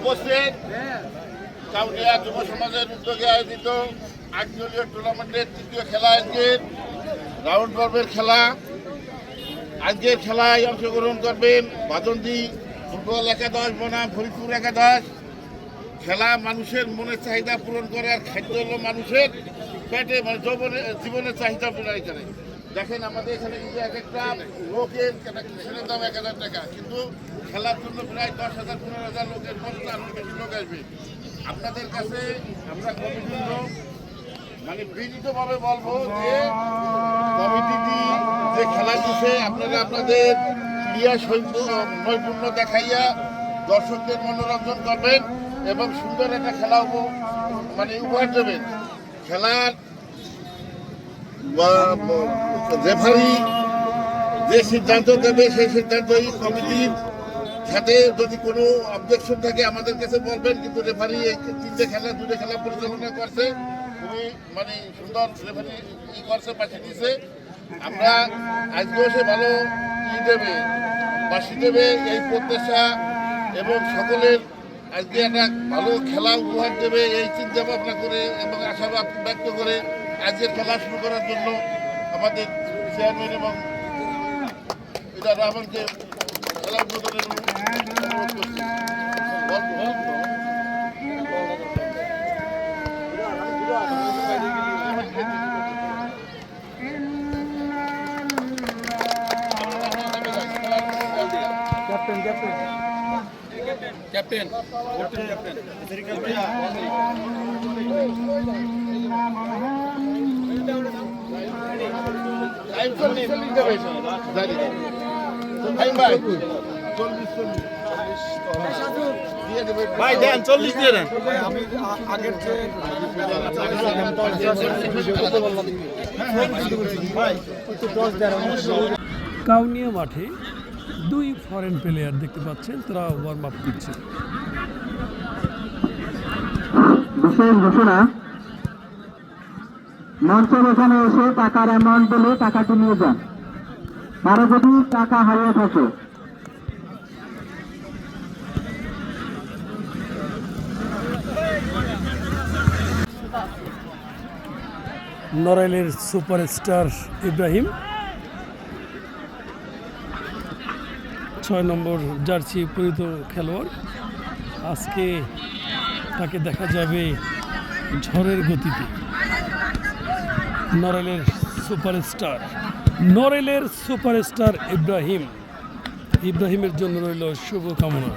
উপস্থিত কাউনিয়া যুব সমাজের উদ্যোগে আয়োজিত আটদলীয় টুর্নামেন্টের তৃতীয় খেলা আজকের রাউন্ড পর্বের খেলা। আজকের খেলায় অংশগ্রহণ করবেন বাদন্দি ফুটবল একাদশ, বনাম ফরিদপুর একাদশ। খেলা মানুষের মনের চাহিদা পূরণ করে আর খাদ্য হলো মানুষের পেটে মানে যৌবনে জীবনের চাহিদা পূরণ করে। দেখেন আমাদের এখানে কিন্তু এক একটা লোকের কিসের দাম এক হাজার টাকা, কিন্তু খেলার জন্য প্রায় দশ হাজার, পনেরো হাজার লোকের পঞ্চাশ বেশি লোক আসবে। আপনাদের কাছে আমরা কমিটির লোক মানে বিনীতভাবে বলব যে কমিটিটি যে খেলা দিছে আপনারা আপনাদের ক্রিয়া নৈপুণ্য দেখাইয়া দর্শকদের মনোরঞ্জন করবেন এবং সুন্দর একটা খেলা মানে উপহার দেবেন। খেলার রেফারি যে সিদ্ধান্ত দেবে, সেই সিদ্ধান্ত এই কমিটির সাথে যদি কোনো অবজেকশন থাকে, আমাদের কাছে বলবেন, কিন্তু রেফারি এই তিনটে খেলা, দুটো খেলা পরিচালনা করছে। খুবই মানে সুন্দর রেফারি ই করছে, পাঠিয়ে দিয়েছে। আমরা আজকেও সে ভালো ই দেবে বাসি দেবে এই প্রত্যাশা এবং সকলের আজকে একটা ভালো খেলা উপহার দেবে, এই চিন্তা ভাবনা করে এবং আশাবাদ ব্যক্ত করে আজকের খেলা শুরু করার জন্য আমাদের চেয়ারম্যান এবং এটা রহমানকে খেলা উদ্বোধনের অনুরোধ করছি। বলবো। ক্যাপ্টেন ক্যাপ্টেন ক্যাপ্টেন টাইম চল্লিশ ভাই দেন চল্লিশ দিয়ে দেন। আগের কাউনিয়া মাঠে দুই ফরেন প্লেয়ার দেখতে পাচ্ছেন তারা ওয়ার্ম আপ করছে। বিশেষ ঘোষণা মঞ্চের এখানে এসে টাকার অ্যামাউন্ট বলে টাকাটি নিয়ে যান। কারও যদি টাকা হারিয়ে থাকে নড়াইলের সুপারস্টার ইব্রাহিম। ছয় নম্বর জার্সি পরিত খেলোয়াড়। আজকে তাকে দেখা যাবে ঝড়ের গতিতে। নড়াইলের সুপারস্টার নরেলের সুপারস্টার ইব্রাহিম। ইব্রাহিমের জন্য রইল শুভকামনা।